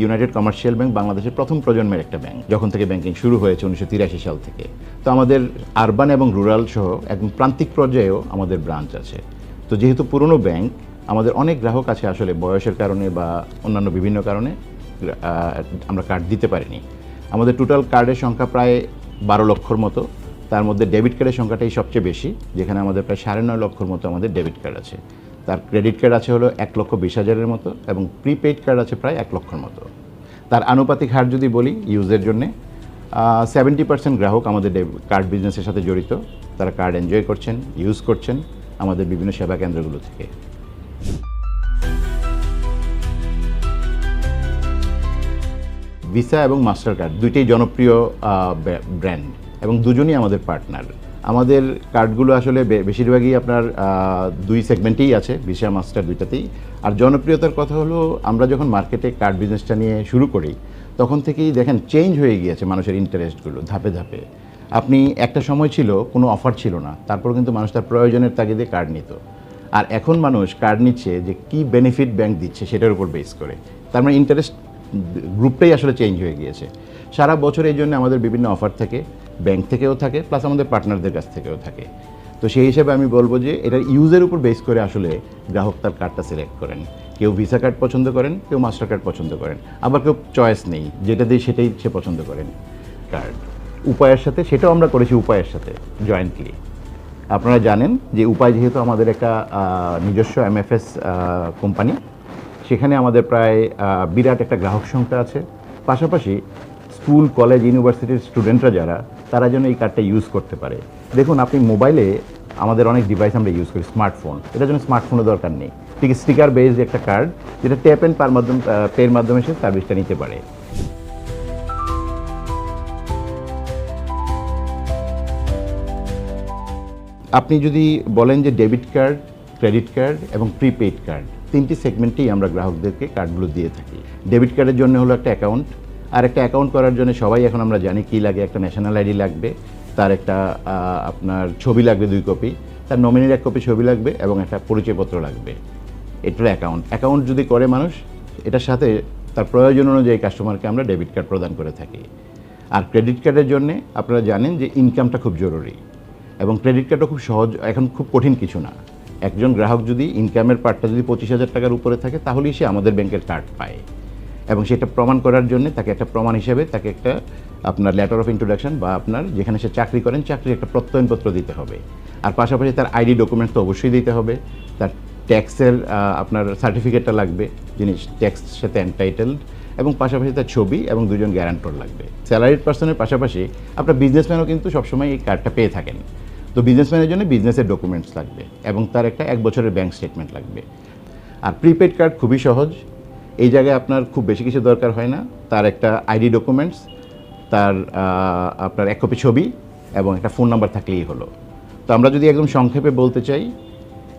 United commercial bank বাংলাদেশের প্রথম প্রজন্মের একটা ব্যাংক যখন থেকে ব্যাংকিং শুরু হয়েছে উনিশশো তিরাশি সাল থেকে। তো আমাদের আরবান এবং রুরাল সহ একদম প্রান্তিক পর্যায়েও আমাদের ব্রাঞ্চ আছে। তো যেহেতু পুরনো ব্যাংক আমাদের অনেক গ্রাহক আছে আসলে বয়সের কারণে বা অন্যান্য বিভিন্ন কারণে আমরা কার্ড দিতে পারিনি। আমাদের টোটাল কার্ডের সংখ্যা প্রায় বারো লক্ষর মতো। তার মধ্যে ডেবিট কার্ডের সংখ্যাটাই সবচেয়ে বেশি, যেখানে আমাদের প্রায় সাড়ে নয় লক্ষর মতো আমাদের ডেবিট কার্ড আছে। তার ক্রেডিট কার্ড আছে হলো এক লক্ষ বিশ হাজারের মতো এবং প্রিপেইড কার্ড আছে প্রায় এক লক্ষর মতো। তার আনুপাতিক হার যদি বলি ইউজের জন্যে সেভেন্টি পার্সেন্ট গ্রাহক আমাদের কার্ড বিজনেসের সাথে জড়িত। তারা কার্ড এনজয় করছেন ইউজ করছেন আমাদের বিভিন্ন সেবা কেন্দ্রগুলো থেকে। ভিসা এবং মাস্টার কার্ড দুইটাই জনপ্রিয় ব্র্যান্ড এবং দুজনই আমাদের পার্টনার আমাদের কার্ডগুলো আসলে বেশিরভাগই আপনার দুই সেগমেন্টেই আছে ভিসা মাস্টার দুইটাতেই। আর জনপ্রিয়তার কথা হলো, আমরা যখন মার্কেটে কার্ড বিজনেসটা নিয়ে শুরু করি, তখন থেকেই দেখেন চেঞ্জ হয়ে গিয়েছে মানুষের ইন্টারেস্টগুলো ধাপে ধাপে। আপনি একটা সময় ছিল, কোনো অফার ছিল না, তারপর কিন্তু মানুষ তার প্রয়োজনের তাগিদে কার্ড নিত। আর এখন মানুষ কার্ড নিচ্ছে যে কি বেনিফিট ব্যাংক দিচ্ছে সেটার উপর বেস করে। তার মানে ইন্টারেস্ট গ্রুপটাই আসলে চেঞ্জ হয়ে গিয়েছে। সারা বছর এই জন্য আমাদের বিভিন্ন অফার থাকে। ব্যাংক থেকেও থাকে প্লাস আমাদের পার্টনারদের কাছ থেকেও থাকে। তো সেই হিসেবে আমি বলব যে এটার ইউজের উপর বেস করে আসলে গ্রাহক তার কার্ডটা সিলেক্ট করেন। কেউ ভিসা কার্ড পছন্দ করেন, কেউ মাস্টার কার্ড পছন্দ করেন। আবার কেউ চয়েস নেই, যেটা দিয়ে সেটাই সে পছন্দ করেন কার্ড উপায়ের সাথে সেটাও আমরা করেছি উপায়ের সাথে জয়েন্টলি আপনারা জানেন যে উপায় যেহেতু আমাদের একটা নিজস্ব এমএফএস কোম্পানি সেখানে আমাদের প্রায় বিরাট একটা গ্রাহক সংখ্যা আছে। পাশাপাশি স্কুল কলেজ ইউনিভার্সিটির স্টুডেন্টরা যারা তারা যেন এই কার্ডটা ইউজ করতে পারে। দেখুন, আপনি মোবাইলে আমাদের অনেক ডিভাইস আমরা ইউজ করি স্মার্টফোন এটার জন্য স্মার্টফোনের দরকার নেই। ঠিক স্টিকার বেসড একটা কার্ড যেটা ট্যাপ অ্যান্ড পার মাধ্যম পের মাধ্যমে সে সার্ভিসটা নিতে পারে। আপনি যদি বলেন যে ডেবিট কার্ড ক্রেডিট কার্ড এবং প্রিপেইড কার্ড তিনটি সেগমেন্টেই আমরা গ্রাহকদেরকে কার্ডগুলো দিয়ে থাকি। ডেবিট কার্ডের জন্য হলো একটা অ্যাকাউন্ট আর একটা অ্যাকাউন্ট করার জন্য সবাই এখন আমরা জানি কী লাগে, একটা ন্যাশনাল আইডি লাগবে, তার একটা আপনার ছবি লাগবে দুই কপি তার নমিনির এক কপি ছবি লাগবে এবং একটা পরিচয়পত্র লাগবে। এটার অ্যাকাউন্ট অ্যাকাউন্ট যদি করে মানুষ, এটার সাথে তার প্রয়োজন অনুযায়ী কাস্টমারকে আমরা ডেবিট কার্ড প্রদান করে থাকি। আর ক্রেডিট কার্ডের জন্য আপনারা জানেন যে ইনকামটা খুব জরুরি এবং ক্রেডিট কার্ডও খুব সহজ, এখন খুব কঠিন কিছু না। একজন গ্রাহক যদি ইনকামের পার্টটা যদি পঁচিশ হাজার টাকার উপরে থাকে, তাহলেই সে আমাদের ব্যাংকের কার্ড পায়। এবং সেটা প্রমাণ করার জন্য তাকে একটা প্রমাণ হিসেবে তাকে একটা আপনার লেটার অফ ইন্ট্রোডাকশন বা আপনার যেখানে সে চাকরি করেন, চাকরির একটা প্রত্যয়নপত্র দিতে হবে। আর পাশাপাশি তার আইডি ডকুমেন্টস তো অবশ্যই দিতে হবে। তার ট্যাক্সের আপনার সার্টিফিকেটটা লাগবে যিনি ট্যাক্স সাথে এন্টাইটেলড এবং পাশাপাশি তার ছবি এবং দুজন গ্যারান্টর লাগবে। স্যালারিড পার্সনের পাশাপাশি আপনার বিজনেসম্যানও কিন্তু সবসময় এই কার্ডটা পেয়ে থাকেন। তো বিজনেসম্যানের জন্য বিজনেসের ডকুমেন্টস লাগবে এবং তার একটা এক বছরের ব্যাংক স্টেটমেন্ট লাগবে। আর প্রিপেড কার্ড খুবই সহজ। এই জায়গায় আপনার খুব বেশি কিছু দরকার হয় না। তার একটা আইডি ডকুমেন্টস তার আপনার এক কপি ছবি এবং একটা ফোন নাম্বার থাকলেই হলো। তো আমরা যদি একদম সংক্ষেপে বলতে চাই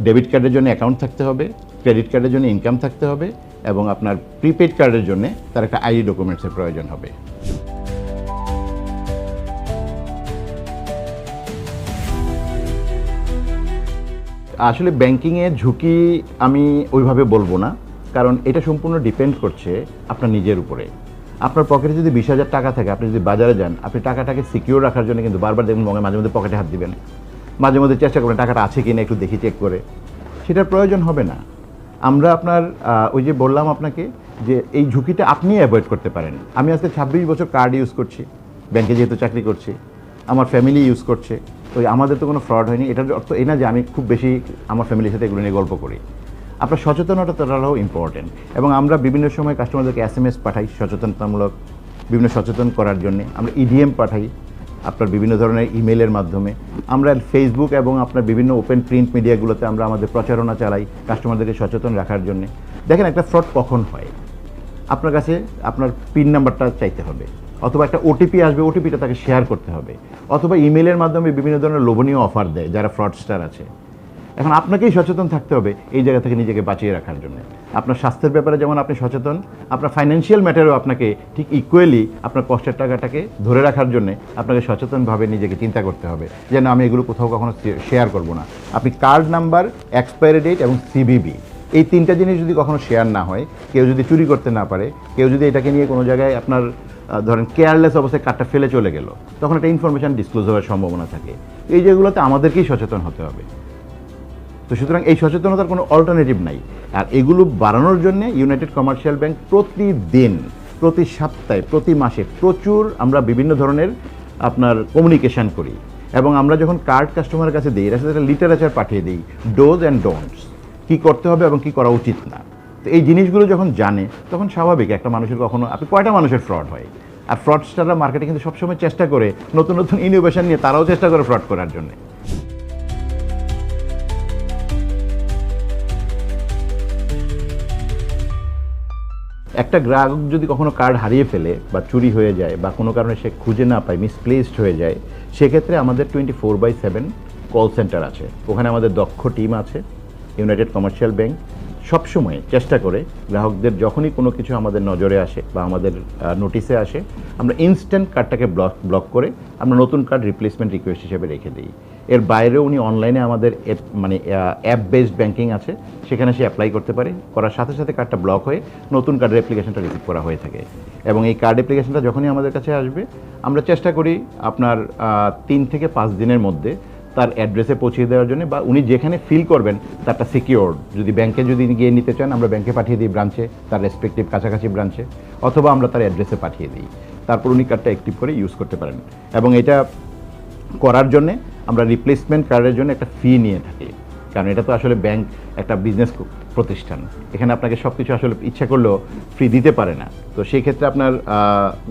ডেবিট কার্ডের জন্য অ্যাকাউন্ট থাকতে হবে ক্রেডিট কার্ডের জন্য ইনকাম থাকতে হবে এবং আপনার প্রিপেড কার্ডের জন্য তার একটা আইডি ডকুমেন্টসের প্রয়োজন হবে। আসলে ব্যাংকিংয়ে ঝুঁকি আমি ওইভাবে বলব না। কারণ এটা সম্পূর্ণ ডিপেন্ড করছে আপনার নিজের উপরে। আপনার পকেটে যদি বিশ হাজার টাকা থাকে, আপনি যদি বাজারে যান, আপনি টাকাটাকে সিকিউর রাখার জন্য কিন্তু বারবার দেখবেন মাঝে মধ্যে পকেটে হাত দিবেন। মাঝে মধ্যে চেষ্টা করবেন টাকাটা আছে কি না একটু দেখি চেক করে। সেটার প্রয়োজন হবে না। আমরা আপনার ওই যে বললাম আপনাকে যে এই ঝুঁকিটা আপনি অ্যাভয়েড করতে পারেন। আমি আজকে ছাব্বিশ বছর কার্ড ইউজ করছি ব্যাংকে যেহেতু চাকরি করছি, আমার ফ্যামিলি ইউজ করছে, তো আমাদের তো কোনো ফ্রড হয়নি। এটার অর্থ এই না যে আমি খুব বেশি আমার ফ্যামিলির সাথে এগুলো নিয়ে গল্প করি। আপনার সচেতনতা তারাও ইম্পর্টেন্ট এবং আমরা বিভিন্ন সময় কাস্টমারদেরকে এস এম এস পাঠাই সচেতনতামূলক, বিভিন্ন সচেতন করার জন্য। আমরা ইডিএম পাঠাই আপনার বিভিন্ন ধরনের ইমেলের মাধ্যমে। আমরা ফেসবুক এবং আপনার বিভিন্ন ওপেন প্রিন্ট মিডিয়াগুলোতে আমরা আমাদের প্রচারণা চালাই কাস্টমারদেরকে সচেতন রাখার জন্য। দেখেন একটা ফ্রড কখন হয়? আপনার কাছে আপনার পিন নাম্বারটা চাইতে হবে। অথবা একটা ওটিপি আসবে ওটিপিটা তাকে শেয়ার করতে হবে। অথবা ইমেলের মাধ্যমে বিভিন্ন ধরনের লোভনীয় অফার দেয়, যারা ফ্রডস্টার আছে। এখন আপনাকেই সচেতন থাকতে হবে এই জায়গা থেকে নিজেকে বাঁচিয়ে রাখার জন্য। আপনার স্বাস্থ্যের ব্যাপারে যেমন আপনি সচেতন, আপনার ফাইন্যান্সিয়াল ম্যাটারেও আপনাকে ঠিক ইকুয়ালি আপনার কষ্টের টাকাটাকে ধরে রাখার জন্য আপনাকে সচেতনভাবে নিজেকে চিন্তা করতে হবে যেন আমি এগুলো কোথাও কখনো শেয়ার করব না। আপনি কার্ড নাম্বার এক্সপায়ারি ডেট এবং সিবিবি এই তিনটা জিনিস যদি কখনো শেয়ার না হয়, কেউ যদি চুরি করতে না পারে, কেউ যদি এটাকে নিয়ে কোনো জায়গায় আপনার ধরেন কেয়ারলেস অবস্থায় কার্ডটা ফেলে চলে গেল, তখন একটা ইনফরমেশন ডিসক্লোজ হওয়ার সম্ভাবনা থাকে। এই যেগুলোতে আমাদেরকেই সচেতন হতে হবে। তো সুতরাং এই সচেতনতার কোনো অল্টারনেটিভ নাই। আর এগুলো বাড়ানোর জন্য ইউনাইটেড কমার্শিয়াল ব্যাংক প্রতিদিন, প্রতি সপ্তাহে, প্রতি মাসে প্রচুর আমরা বিভিন্ন ধরনের আপনার কমিউনিকেশন করি। এবং আমরা যখন কার্ড কাস্টমারের কাছে দিই এর সাথে লিটারেচার পাঠিয়ে দিই ডোজ অ্যান্ড ডোন্টস কী করতে হবে এবং কী করা উচিত না। তো এই জিনিসগুলো যখন জানে, তখন স্বাভাবিক, একটা মানুষের কখনো, আপনি কয়টা মানুষের ফ্রড হয়? আর ফ্রডস্টাররা মার্কেটে কিন্তু সবসময় চেষ্টা করে নতুন নতুন ইনোভেশন নিয়ে তারাও চেষ্টা করে ফ্রড করার জন্য। একটা গ্রাহক যদি কখনো কার্ড হারিয়ে ফেলে বা চুরি হয়ে যায় বা কোনো কারণে সে খুঁজে না পায় মিসপ্লেসড হয়ে যায়, সেক্ষেত্রে আমাদের twenty four by seven call centre আছে। ওখানে আমাদের দক্ষ টিম আছে ইউনাইটেড কমার্শিয়াল ব্যাংক সবসময় চেষ্টা করে গ্রাহকদের যখনই কোনো কিছু আমাদের নজরে আসে বা আমাদের নোটিসে আসে, আমরা ইনস্ট্যান্ট কার্ডটাকে ব্লক ব্লক করে আমরা নতুন কার্ড রিপ্লেসমেন্ট রিকোয়েস্ট হিসেবে রেখে দিই। এর বাইরেও উনি অনলাইনে আমাদের মানে অ্যাপ বেসড ব্যাঙ্কিং আছে, সেখানে সে অ্যাপ্লাই করতে পারে। করার সাথে সাথে কার্ডটা ব্লক হয়ে নতুন কার্ডের অ্যাপ্লিকেশনটা রিসিভ করা হয়ে থাকে। এবং এই কার্ড অ্যাপ্লিকেশনটা যখনই আমাদের কাছে আসবে, আমরা চেষ্টা করি আপনার তিন থেকে পাঁচ দিনের মধ্যে তার অ্যাড্রেসে পৌঁছে দেওয়ার জন্য বা উনি যেখানে ফিল করবেন তারটা সিকিওর যদি ব্যাংকে যদি গিয়ে নিতে চান, আমরা ব্যাংকে পাঠিয়ে দিই ব্রাঞ্চে তার রেসপেক্টিভ কাছাকাছি ব্রাঞ্চে অথবা আমরা তার অ্যাড্রেসে পাঠিয়ে দিই। তারপর উনি কার্ডটা অ্যাক্টিভ করে ইউজ করতে পারেন। এবং এটা করার জন্যে আমরা রিপ্লেসমেন্ট কার্ডের জন্য একটা ফি নিয়ে থাকি। কারণ এটা তো আসলে ব্যাংক একটা বিজনেস প্রতিষ্ঠান। এখানে আপনাকে সব কিছু আসলে ইচ্ছা করলেও ফ্রি দিতে পারে না। তো সেই ক্ষেত্রে আপনার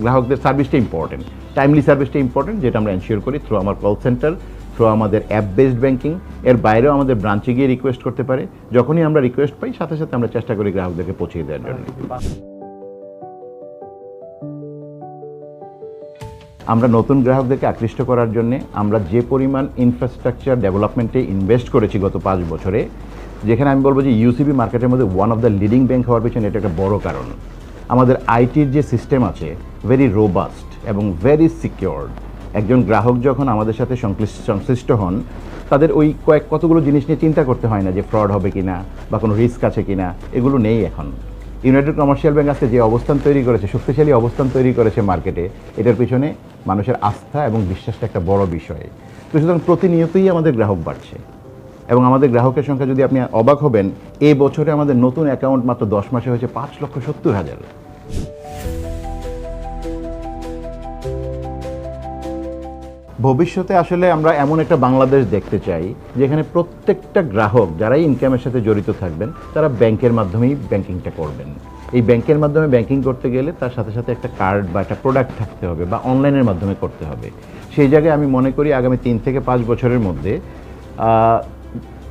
গ্রাহকদের সার্ভিসটা ইম্পর্টেন্ট টাইমলি সার্ভিসটা ইম্পর্টেন্ট যেটা আমরা এনশিওর করি থ্রু আমার কল সেন্টার থ্রু আমাদের অ্যাপ বেসড ব্যাঙ্কিং এর বাইরেও আমাদের ব্রাঞ্চে গিয়ে রিকোয়েস্ট করতে পারে। যখনই আমরা রিকোয়েস্ট পাই, সাথে সাথে আমরা চেষ্টা করি গ্রাহকদেরকে পৌঁছে দেওয়ার জন্য। আমরা নতুন গ্রাহকদেরকে আকৃষ্ট করার জন্য আমরা যে পরিমাণ ইনফ্রাস্ট্রাকচার ডেভেলপমেন্টে ইনভেস্ট করেছি গত পাঁচ বছরে, যেখানে আমি বলব যে ইউসিবি মার্কেটের মধ্যে one of the leading bank হওয়ার পিছনে এটা একটা বড় কারণ। আমাদের আইটির যে সিস্টেম আছে ভেরি রোবাস্ট এবং ভেরি সিকিওর্ড একজন গ্রাহক যখন আমাদের সাথে সংশ্লিষ্ট হন, তাদের ওই কয়েক কতগুলো জিনিস নিয়ে চিন্তা করতে হয় না যে ফ্রড হবে কিনা বা কোনো রিস্ক আছে কি না এগুলো নেই এখন। ইউনাইটেড কমার্শিয়াল ব্যাংক আজকে যে অবস্থান তৈরি করেছে, শক্তিশালী অবস্থান তৈরি করেছে মার্কেটে এটার পিছনে মানুষের আস্থা এবং বিশ্বাসটা একটা বড় বিষয়। তো সুতরাং প্রতিনিয়তই আমাদের গ্রাহক বাড়ছে। এবং আমাদের গ্রাহকের সংখ্যা যদি আপনি অবাক হবেন এই বছরে আমাদের নতুন অ্যাকাউন্ট মাত্র দশ মাসে হয়েছে পাঁচ লক্ষ সত্তর হাজার। ভবিষ্যতে আসলে আমরা এমন একটা বাংলাদেশ দেখতে চাই, যেখানে প্রত্যেকটা গ্রাহক যারাই ইনকামের সাথে জড়িত থাকবেন, তারা ব্যাংকের মাধ্যমেই ব্যাংকিংটা করবেন। এই ব্যাংকের মাধ্যমে ব্যাংকিং করতে গেলে তার সাথে সাথে একটা কার্ড বা একটা প্রোডাক্ট থাকতে হবে বা অনলাইনের মাধ্যমে করতে হবে। সেই জায়গায় আমি মনে করি আগামী তিন থেকে পাঁচ বছরের মধ্যে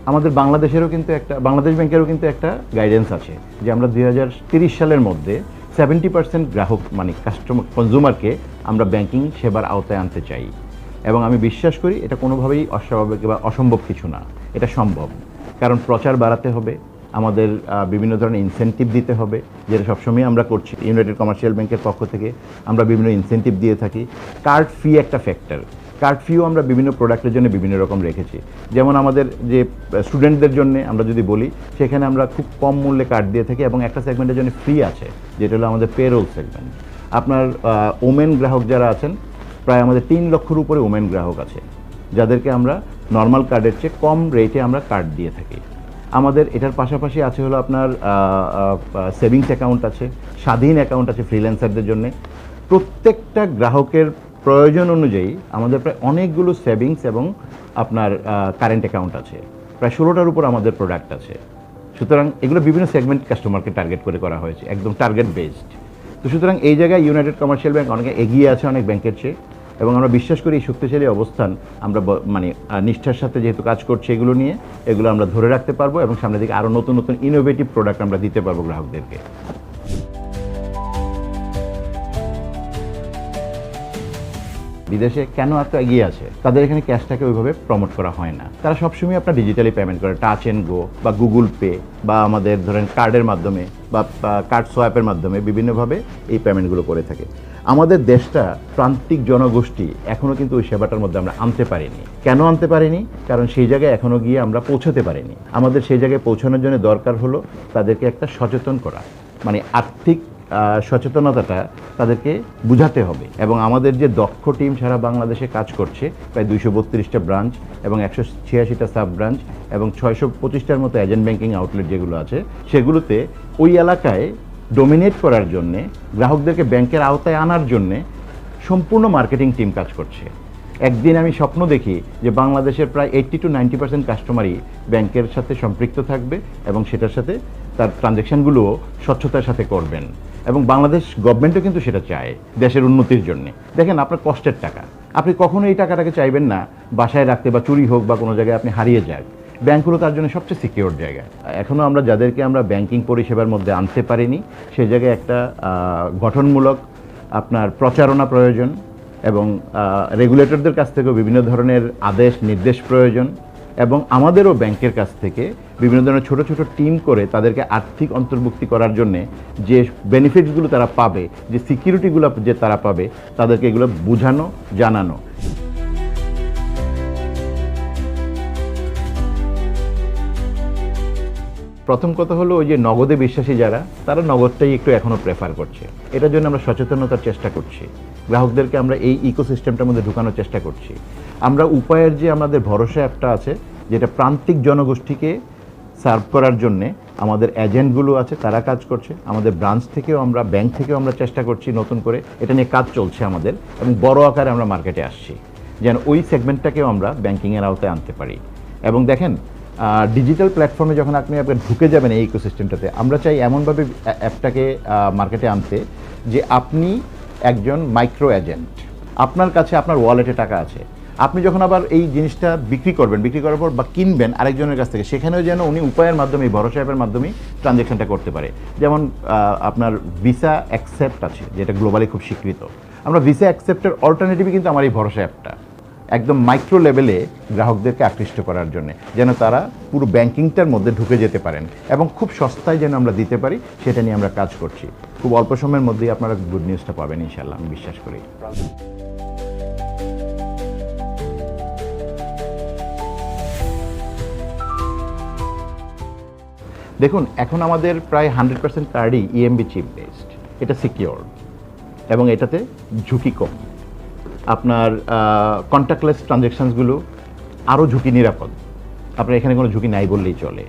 আমাদের বাংলাদেশেরও কিন্তু একটা, বাংলাদেশ ব্যাংকেরও কিন্তু একটা গাইডেন্স আছে, যে আমরা দুই সালের মধ্যে সেভেন্টি পার্সেন্ট গ্রাহক মানে কাস্টমার কনজিউমারকে আমরা ব্যাংকিং সেবার আওতায় আনতে চাই। এবং আমি বিশ্বাস করি এটা কোনোভাবেই অস্বাভাবিক বা অসম্ভব কিছু না। এটা সম্ভব। কারণ প্রচার বাড়াতে হবে, আমাদের বিভিন্ন ধরনের ইনসেন্টিভ দিতে হবে, যেটা সবসময় আমরা করছি। ইউনাইটেড কমার্শিয়াল ব্যাংকের পক্ষ থেকে আমরা বিভিন্ন ইনসেন্টিভ দিয়ে থাকি। কার্ড ফি একটা ফ্যাক্টর কার্ড ফিও আমরা বিভিন্ন প্রোডাক্টের জন্য বিভিন্ন রকম রেখেছি। যেমন আমাদের যে স্টুডেন্টদের জন্য আমরা যদি বলি, সেখানে আমরা খুব কম মূল্যে কার্ড দিয়ে থাকি এবং একটা সেগমেন্টের জন্য ফ্রি আছে, যেটা হলো আমাদের পেরোল সেগমেন্ট আপনার ওমেন গ্রাহক যারা আছেন প্রায় আমাদের তিন লক্ষর উপরে ওমেন গ্রাহক আছে, যাদেরকে আমরা নর্মাল কার্ডের চেয়ে কম রেটে আমরা কার্ড দিয়ে থাকি। আমাদের এটার পাশাপাশি আছে হলো আপনার সেভিংস অ্যাকাউন্ট আছে, স্বাধীন অ্যাকাউন্ট আছে ফ্রিল্যান্সারদের জন্য। প্রত্যেকটা গ্রাহকের প্রয়োজন অনুযায়ী আমাদের প্রায় অনেকগুলো সেভিংস এবং আপনার কারেন্ট অ্যাকাউন্ট আছে। প্রায় ষোলোটার উপর আমাদের প্রোডাক্ট আছে। সুতরাং এগুলো বিভিন্ন সেগমেন্ট কাস্টমারকে টার্গেট করে করা হয়েছে, একদম টার্গেট বেসড তো সুতরাং এই জায়গায় ইউনাইটেড কমার্শিয়াল ব্যাংক অনেকে এগিয়ে আছে, অনেক ব্যাংকের চেয়ে। এবং আমরা বিশ্বাস করি এই শক্তিশালী অবস্থান আমরা মানে নিষ্ঠার সাথে যেহেতু কাজ করছি এগুলো নিয়ে, এগুলো আমরা ধরে রাখতে পারব এবং সামনের দিকে আরও নতুন নতুন ইনোভেটিভ প্রোডাক্ট আমরা দিতে পারব গ্রাহকদেরকে। বিদেশে কেন এত এগিয়ে আছে? তাদের এখানে ক্যাশটাকে ওইভাবে প্রমোট করা হয় না। তারা সবসময় আপনার ডিজিটালি পেমেন্ট করে টাচ অ্যান্ড গো বা গুগল পে বা আমাদের ধরেন কার্ডের মাধ্যমে বা কার্ড সোয়াপের মাধ্যমে বিভিন্নভাবে এই পেমেন্টগুলো করে থাকে। আমাদের দেশটা প্রান্তিক জনগোষ্ঠী এখনও কিন্তু ওই সেবাটার মধ্যে আমরা আনতে পারিনি। কেন আনতে পারিনি? কারণ সেই জায়গায় এখনও গিয়ে আমরা পৌঁছাতে পারিনি। আমাদের সেই জায়গায় পৌঁছানোর জন্য দরকার হলো তাদেরকে একটা সচেতন করা। মানে আর্থিক সচেতনতাটা তাদেরকে বুঝাতে হবে। এবং আমাদের যে দক্ষ টিম সারা বাংলাদেশে কাজ করছে, প্রায় দুইশো বত্রিশটা ব্রাঞ্চ এবং একশো ছিয়াশিটা সাব ব্রাঞ্চ এবং ছয়শো পঁচিশটার মতো এজেন্ট ব্যাংকিং আউটলেট যেগুলো আছে, সেগুলোতে ওই এলাকায় ডোমিনেট করার জন্যে, গ্রাহকদেরকে ব্যাংকের আওতায় আনার জন্যে সম্পূর্ণ মার্কেটিং টিম কাজ করছে। একদিন আমি স্বপ্ন দেখি যে বাংলাদেশের প্রায় এইট্টি টু নাইনটি পার্সেন্ট কাস্টমারই ব্যাংকের সাথে সম্পৃক্ত থাকবে এবং সেটার সাথে তার ট্রানজ্যাকশানগুলোও স্বচ্ছতার সাথে করবেন। এবং বাংলাদেশ গভর্নমেন্টও কিন্তু সেটা চায় দেশের উন্নতির জন্য। দেখেন, আপনার কষ্টের টাকা। আপনি কখনো এই টাকাটাকে চাইবেন না, বাসায় রাখতে বা চুরি হোক বা কোনো জায়গায় আপনি হারিয়ে যাক ব্যাংক হলো তার জন্য সবচেয়ে সিকিওর জায়গা। এখনও আমরা যাদেরকে আমরা ব্যাংকিং পরিষেবার মধ্যে আনতে পারিনি, সে জায়গায় একটা গঠনমূলক আপনার প্রচারণা প্রয়োজন এবং রেগুলেটরদের কাছ থেকেও বিভিন্ন ধরনের আদেশ, নির্দেশ প্রয়োজন। এবং আমাদেরও ব্যাংকের কাছ থেকে বিভিন্ন ধরনের ছোট ছোট টিম করে তাদেরকে আর্থিক অন্তর্ভুক্তি করার জন্যে যে বেনিফিটসগুলো তারা পাবে, যে সিকিউরিটিগুলো যে তারা পাবে, তাদেরকে এগুলো বোঝানো, জানানো। প্রথম কথা হলো ওই যে নগদে বিশ্বাসী যারা, তারা নগদটাই একটু এখনও প্রেফার করছে। এটার জন্য আমরা সচেতনতার চেষ্টা করছি। গ্রাহকদেরকে আমরা এই ইকোসিস্টেমটার মধ্যে ঢুকানোর চেষ্টা করছি। আমরা উপায়ের যে আমাদের ভরসা অ্যাপটা আছে, যেটা প্রান্তিক জনগোষ্ঠীকে সার্ভ করার জন্যে আমাদের এজেন্টগুলো আছে, তারা কাজ করছে। আমাদের ব্রাঞ্চ থেকেও আমরা, ব্যাংক থেকেও আমরা চেষ্টা করছি নতুন করে। এটা নিয়ে কাজ চলছে আমাদের এবং বড় আকারে আমরা মার্কেটে আসছি। যেন ওই সেগমেন্টটাকেও আমরা ব্যাংকিংয়ের আওতায় আনতে পারি। এবং দেখেন ডিজিটাল প্ল্যাটফর্মে যখন আপনি আপনার ঢুকে যাবেন এই ইকোসিস্টেমটাতে, আমরা চাই এমনভাবে অ্যাপটাকে মার্কেটে আনতে যে আপনি একজন মাইক্রো এজেন্ট আপনার কাছে আপনার ওয়ালেটে টাকা আছে। আপনি যখন আবার এই জিনিসটা বিক্রি করবেন, বিক্রি করার পর বা কিনবেন আরেকজনের কাছ থেকে, সেখানেও যেন উনি উপায়ের মাধ্যমে এই ভরসা অ্যাপের মাধ্যমে ট্রানজ্যাকশনটা করতে পারে। যেমন আপনার ভিসা অ্যাকসেপ্ট আছে, যেটা গ্লোবালি খুব স্বীকৃত। আমরা ভিসা অ্যাকসেপ্টের অল্টারনেটিভই কিন্তু আমার এই ভরসা অ্যাপটা। একদম মাইক্রো লেভেলে গ্রাহকদেরকে আকৃষ্ট করার জন্য, যেন তারা পুরো ব্যাংকিংটার মধ্যে ঢুকে যেতে পারেন এবং খুব সস্তায় যেন আমরা দিতে পারি, সেটা নিয়ে আমরা কাজ করছি। খুব অল্প সময়ের মধ্যেই আপনারা গুড নিউজটা পাবেন ইনশাল্লাহ আমি বিশ্বাস করি। দেখুন, এখন আমাদের প্রায় হান্ড্রেড পার্সেন্ট কার্ডই ইএমবি চিপ বেসড এটা সিকিওর এবং এটাতে ঝুঁকি কম। আপনার কন্ট্যাক্টলেস ট্রানজ্যাকশানসগুলো আরও ঝুঁকি নিরাপদ। আপনার এখানে কোনো ঝুঁকি নাই বললেই চলে।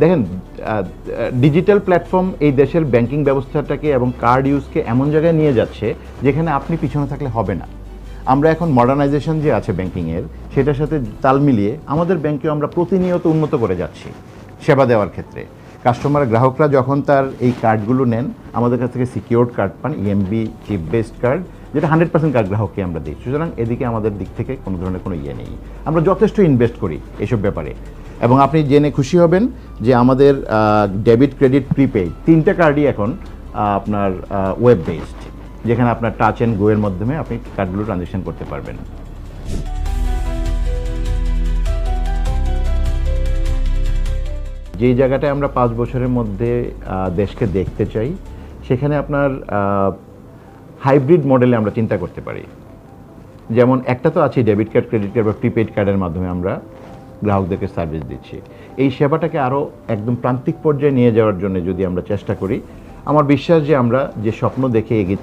দেখেন ডিজিটাল প্ল্যাটফর্ম এই দেশের ব্যাংকিং ব্যবস্থাটাকে এবং কার্ড ইউজকে এমন জায়গায় নিয়ে যাচ্ছে যেখানে আপনি পিছনে থাকলে হবে না। আমরা এখন মডার্নাইজেশন যে আছে ব্যাংকিংয়ের সেটার সাথে তাল মিলিয়ে আমাদের ব্যাংকেও আমরা প্রতিনিয়ত উন্নত করে যাচ্ছি সেবা দেওয়ার ক্ষেত্রে। কাস্টমার, গ্রাহকরা যখন তার এই কার্ডগুলো নেন, আমাদের কাছ থেকে সিকিউরড কার্ড পান ইএমবি চিপ বেসড কার্ড যেটা হান্ড্রেড পার্সেন্ট কার্ড গ্রাহককে আমরা দিই। সুতরাং এদিকে আমাদের দিক থেকে কোনো ধরনের কোনো ইয়ে নেই। আমরা যথেষ্ট ইনভেস্ট করি এসব ব্যাপারে। এবং আপনি জেনে খুশি হবেন যে আমাদের ডেবিট ক্রেডিট প্রিপেড তিনটা কার্ডই এখন আপনার ওয়েব বেসড যেখানে আপনার টাচ অ্যান্ড গোয়ের মাধ্যমে আপনি কার্ডগুলো ট্রানজেকশন করতে পারবেন। যেই জায়গাটায় আমরা পাঁচ বছরের মধ্যে দেশকে দেখতে চাই, সেখানে আপনার হাইব্রিড মডেলে আমরা চিন্তা করতে পারি। যেমন একটা তো আছে ডেবিট কার্ড, ক্রেডিট কার্ড বা প্রিপেড কার্ডের মাধ্যমে আমরা গ্রাহকদেরকে সার্ভিস দিচ্ছি। এই সেবাটাকে আরও একদম প্রান্তিক পর্যায়ে নিয়ে যাওয়ার জন্য যদি আমরা চেষ্টা করি, আমার বিশ্বাস যে আমরা যে স্বপ্ন দেখে এগিয়ে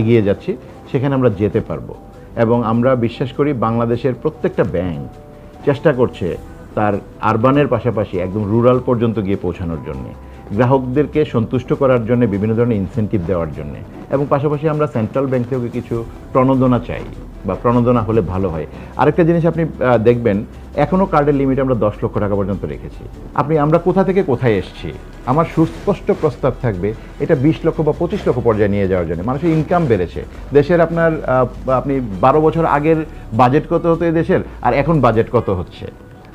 এগিয়ে যাচ্ছি, সেখানে আমরা যেতে পারব। এবং আমরা বিশ্বাস করি বাংলাদেশের প্রত্যেকটা ব্যাংক চেষ্টা করছে তার আরবানের পাশাপাশি একদম রুরাল পর্যন্ত গিয়ে পৌঁছানোর জন্যে, গ্রাহকদেরকে সন্তুষ্ট করার জন্য, বিভিন্ন ধরনের ইনসেন্টিভ দেওয়ার জন্য। এবং পাশাপাশি আমরা সেন্ট্রাল ব্যাংক থেকে কিছু প্রণোদনা চাই, বা প্রণোদনা হলে ভালো হয়। আরেকটা জিনিস আপনি দেখবেন এখনও কার্ডের লিমিট আমরা দশ লক্ষ টাকা পর্যন্ত রেখেছি। আপনি, আমরা কোথা থেকে কোথায় এসেছি? আমার সুস্পষ্ট প্রস্তাব থাকবে, এটা বিশ লক্ষ বা পঁচিশ লক্ষ পর্যায়ে নিয়ে যাওয়ার জন্য। মানুষের ইনকাম বেড়েছে। দেশের আপনার আপনি বারো বছর আগের বাজেট কত হতো দেশের? আর এখন বাজেট কত হচ্ছে?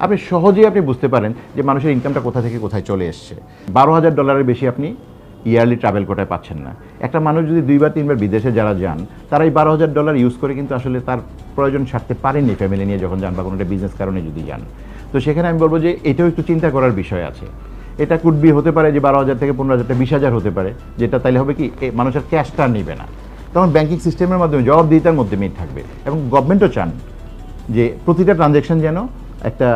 আপনি সহজেই আপনি বুঝতে পারেন যে মানুষের ইনকামটা কোথা থেকে কোথায় চলে এসছে। বারো হাজার ডলারের বেশি আপনি ইয়ারলি ট্রাভেল কোটায় পাচ্ছেন না। একটা মানুষ যদি দুইবার, তিনবার বিদেশে যারা যান, তারা এই বারো হাজার ডলার ইউজ করে কিন্তু আসলে তার প্রয়োজন সারতে পারেনি ফ্যামিলি নিয়ে যখন যান বা কোনো একটা বিজনেস কারণে যদি যান। তো সেখানে আমি বলব যে এটাও একটু চিন্তা করার বিষয় আছে। এটা কুড বি হতে পারে যে বারো হাজার থেকে পনেরো হাজার থেকে বিশ হাজার হতে পারে, যেটা তাইলে হবে কি, এ মানুষের ক্যাশটা নিবে না। তখন ব্যাংকিং সিস্টেমের মাধ্যমে জবাবদিহিতার মধ্যে মেয়ে থাকবে। এবং গভর্নমেন্টও চান যে প্রতিটা ট্রানজ্যাকশন যেন একটা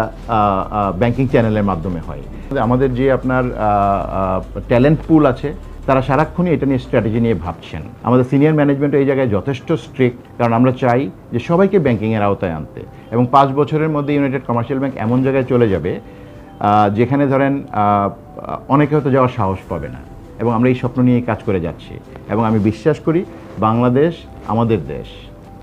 ব্যাংকিং চ্যানেলের মাধ্যমে হয়। আমাদের যে আপনার ট্যালেন্ট পুল আছে, তারা সারাক্ষণই এটা নিয়ে স্ট্র্যাটেজি নিয়ে ভাবছেন। আমাদের সিনিয়র ম্যানেজমেন্ট এই জায়গায় যথেষ্ট স্ট্রিক্ট কারণ আমরা চাই যে সবাইকে ব্যাংকিংয়ের আওতায় আনতে। এবং পাঁচ বছরের মধ্যে ইউনাইটেড কমার্শিয়াল ব্যাংক এমন জায়গায় চলে যাবে যেখানে ধরেন অনেকে হয়তো যাওয়ার সাহস পাবে না। এবং আমরা এই স্বপ্ন নিয়েই কাজ করে যাচ্ছি। এবং আমি বিশ্বাস করি, বাংলাদেশ আমাদের দেশ।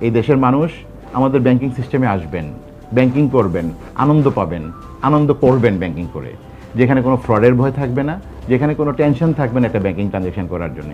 এই দেশের মানুষ আমাদের ব্যাংকিং সিস্টেমে আসবেন। ব্যাংকিং করবেন, আনন্দ পাবেন, আনন্দ করবেন ব্যাংকিং করে। যেখানে কোনো ফ্রডের ভয় থাকবে না, যেখানে কোনো টেনশন থাকবে না একটা ব্যাংকিং ট্রানজ্যাকশন করার জন্য।